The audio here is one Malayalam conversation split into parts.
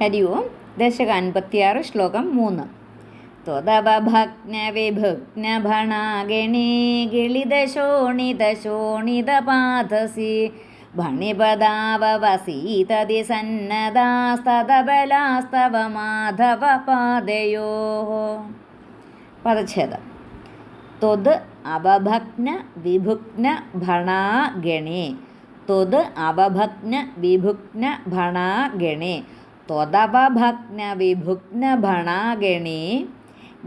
ഹരി ഓം ദശക അൻപത്തിയാറ് ശ്ലോകം മൂന്ന്. ത്വതവഭഗ്നവിഭുഗ്നഭണാഗിണീ ഗിളിതശോണിതശോണിതപാധസി ഭണിപദാവവസീതതി സന്നദാസ്തദബലാസ്തവ മാധവ പാദയോ പദച്ഛേദം. ത്വത് അവഭഗ്ന വിഭുഗ്ന ഭണാഗണേ ത്വത് അവഭഗ്ന വിഭുഗ്ന ഭണാഗണേ ഭണാഗണേ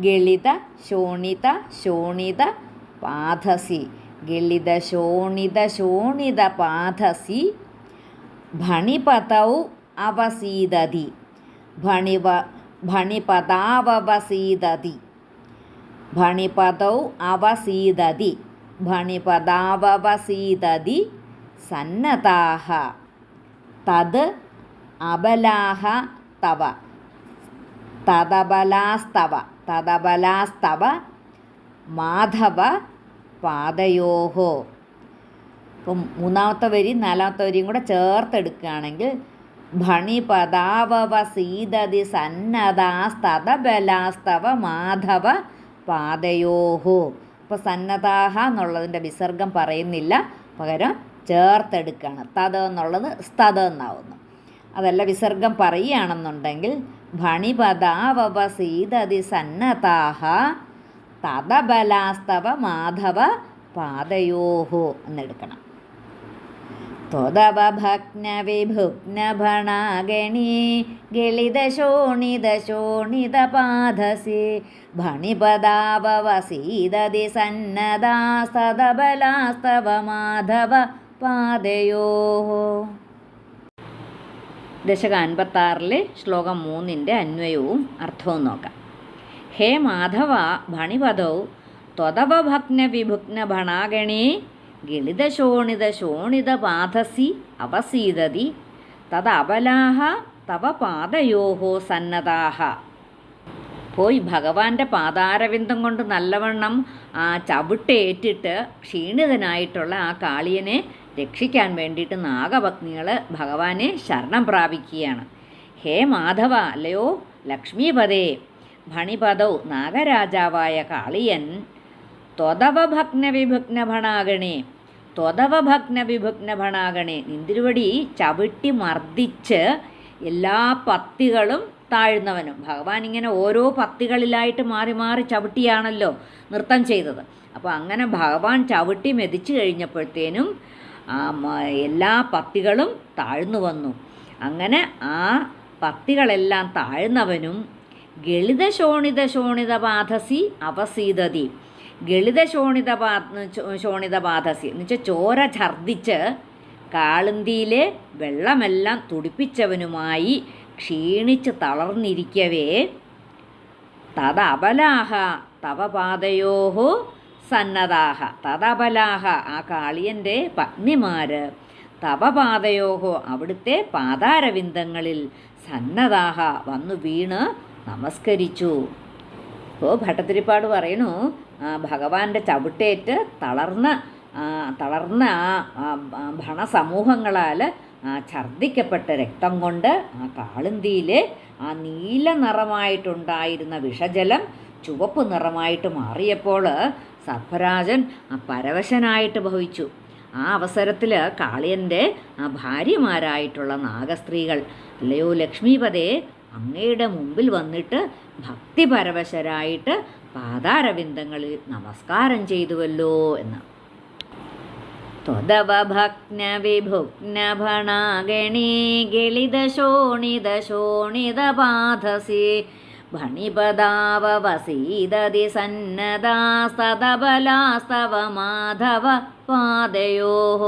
ഗളിത ശോണിത ശോണിത പാധസി. ഗളിത ശോണിത ശോണിത പാധസി. ഭണിപതൗ അവസീദതി ഭണിവ ഭണിപതാവവസീദതി ഭണിപതൗ അവസീദതി ഭണിപദാവവസീദതി സന്നതാഹ തത് അബലാഹ തവ. തദബലാസ്തവ തദബലാസ്തവ മാധവ പാതയോഹോ. ഇപ്പം മൂന്നാമത്തെ വരി നാലാമത്തെ വരിയും കൂടെ ചേർത്തെടുക്കുകയാണെങ്കിൽ ഭണി പദാവവ സീതതി സന്നദാസ്തദബലാസ്തവ മാധവ പാതയോഹോ. അപ്പോൾ സന്നദാഹ എന്നുള്ളതിന്റെ വിസർഗം പറയുന്നില്ല. പകരം ചേർത്തെടുക്കുകയാണ്. തത് എന്നുള്ളത് സ്തത് എന്നാവുന്നു. അതല്ല വിസർഗം പറയുകയാണെന്നുണ്ടെങ്കിൽ ഭണിപദാവവസീദതി സന്നതാഹ തഥബലാസ്തവ മാധവ പാതയോഹോ എന്നെടുക്കണം. ത്വതവഭഗ്നവിഭുഗ്നഭണാഗണീ ഗളിതശോണിതശോണിതപാധസി ഭണിപദാവവസീദതി സന്നദാസ്തദബലാസ്തവ മാധവ പാദയോ ദശക അൻപത്താറിലെ ശ്ലോകം മൂന്നിന്റെ അന്വയവും അർത്ഥവും നോക്കാം. ഹേ മാധവ ഭണിപദൗ ശോണിത ഭണാഗണേ അവസീതതി അവസീദതി തദബലാഹ തവ പാദയോഹോ സന്നതാഹ പോയി ഭഗവാന്റെ പാതാരവിന്ദം കൊണ്ട് നല്ലവണ്ണം ആ ചവിട്ടേറ്റിട്ട് ക്ഷീണിതനായിട്ടുള്ള ആ കാളിയനെ രക്ഷിക്കാൻ വേണ്ടിയിട്ട് നാഗപത്നികൾ ഭഗവാനെ ശരണം പ്രാപിക്കുകയാണ്. ഹേ മാധവ അല്ലയോ? ലക്ഷ്മിപദേ ഭണിപദൗ നാഗരാജാവായ കാളിയൻ ത്വതവ ഭഗ്ന വിഭഗ്ന ഭണാഗണേ ത്വതവ ഭഗ്ന വിഭഗ്ന ഭണാഗണേ നിന്തിരുവടി ചവിട്ടി മർദ്ദിച്ച് എല്ലാ പത്തികളും താഴ്ന്നവനും. ഭഗവാൻ ഇങ്ങനെ ഓരോ പത്തികളിലായിട്ട് മാറി മാറി ചവിട്ടിയാണല്ലോ നൃത്തം ചെയ്തത്. അപ്പോൾ അങ്ങനെ ഭഗവാൻ ചവിട്ടി മെതിച്ചു കഴിഞ്ഞപ്പോഴത്തേനും എല്ലാ പത്തികളും താഴ്ന്നു വന്നു. അങ്ങനെ ആ പത്തികളെല്ലാം താഴ്ന്നവനും ഗളിത ശോണിത ശോണിത ബാധസി അവസീതതി. ഗളിത ശോണിത ബാ ശോണിത ബാധസി എന്ന് വെച്ചാൽ ചോര ഛർദ്ദിച്ച് കാളുന്തിയിലെ വെള്ളമെല്ലാം തുടിപ്പിച്ചവനുമായി ക്ഷീണിച്ച് തളർന്നിരിക്കവേ. തദബലാഹ തവ പാദയോഹോ സന്നദാഹ തദബലാഹ ആ കാളിയന്റെ പത്നിമാര്. തപപാതയോഹോ അവിടുത്തെ പാതാരവിന്ദങ്ങളിൽ സന്നദാഹ വന്നു വീണ് നമസ്കരിച്ചു. അപ്പോൾ ഭട്ടതിരിപ്പാട് പറയണു ഭഗവാന്റെ ചവിട്ടേറ്റ് തളർന്ന തളർന്ന ആ, ഭണസമൂഹങ്ങളാൽ ഛർദ്ദിക്കപ്പെട്ട രക്തം കൊണ്ട് ആ കാളുന്തിയിലെ ആ നീല നിറമായിട്ടുണ്ടായിരുന്ന വിഷജലം ചുവപ്പ് നിറമായിട്ട് മാറിയപ്പോൾ സർപ്പരാജൻ ആ പരവശനായിട്ട് ഭവിച്ചു ആ അവസരത്തിൽ കാളിയൻ്റെ ആ ഭാര്യമാരായിട്ടുള്ള നാഗസ്ത്രീകൾ അല്ലയോ ലക്ഷ്മീപതേ അങ്ങയുടെ മുമ്പിൽ വന്നിട്ട് ഭക്തിപരവശരായിട്ട് പാതാരവിന്ദങ്ങളിൽ നമസ്കാരം ചെയ്തുവല്ലോ എന്ന് त्वदवभग्नविभुग्नभणागणी गिलिदशोणिदशोणिदपाधसि भणिपदाववसीदधि सन्नदास्तदबलास्तव माधव पादयोः